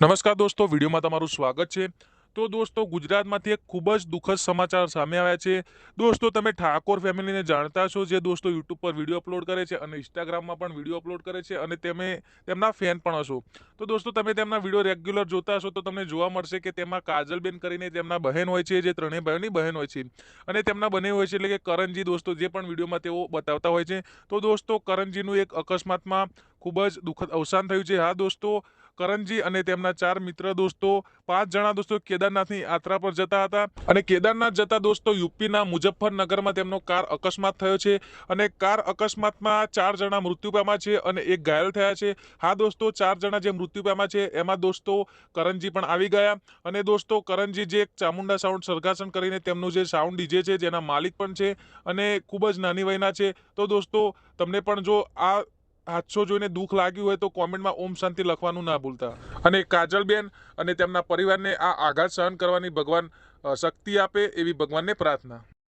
નમસ્કાર દોસ્તો, વિડીયોમાં તમારું સ્વાગત છે. તો દોસ્તો, ગુજરાતમાંથી એક ખૂબ જ દુઃખદ સમાચાર સામે આવ્યા છે. દોસ્તો, તમે ઠાકોર ફેમિલીને જાણતા છો જે દોસ્તો યુટ્યુબ પર વીડિયો અપલોડ કરે છે અને ઇન્સ્ટાગ્રામમાં પણ વીડિયો અપલોડ કરે છે અને તમે તેમના ફેન પણ હશો. તો દોસ્તો, તમે તેમના વીડિયો રેગ્યુલર જોતા હશો તો તમને જોવા મળશે કે તેમાં કાજલબેન કરીને તેમના બહેન હોય છે, જે ત્રણેય ભાઈઓની બહેન હોય છે. અને તેમના બને હોય છે એટલે કે કરણજી દોસ્તો, જે પણ વિડીયોમાં તેઓ બતાવતા હોય છે. તો દોસ્તો, કરણજીનું એક અકસ્માતમાં ખૂબ જ દુઃખદ અવસાન થયું છે. હા દોસ્તો કરણજી અને તેમના ચાર મિત્ર દોસ્તો, પાંચ જણા દોસ્તો કેદારનાથની યાત્રા પર જતા હતા. અને કેદારનાથ જતા દોસ્તો યુપીના મુજફ્ફરનગરમાં તેમનો કાર અકસ્માત થયો છે અને કાર અકસ્માતમાં ચાર જણા મૃત્યુ પામ્યા છે અને એક ઘાયલ થયા છે. હા દોસ્તો, ચાર જણા જે મૃત્યુ પામ્યા છે, એમાં દોસ્તો કરણજી પણ આવી ગયા. અને દોસ્તો, કરણજી જે એક ચામુંડા સાઉન્ડ સરઘાસન કરીને તેમનું જે સાઉન્ડ ડીજે છે, જેના માલિક પણ છે અને ખૂબ જ નાની વયના છે. તો દોસ્તો, તમને પણ જો આ હાદસો જોઈને દુઃખ લાગ્યું હોય તો કોમેન્ટમાં ઓમ શાંતિ લખવાનું ના ભૂલતા. અને કાજલબેન અને તેમના પરિવારને આ આઘાત સહન કરવાની ભગવાન શક્તિ આપે એવી ભગવાનને પ્રાર્થના.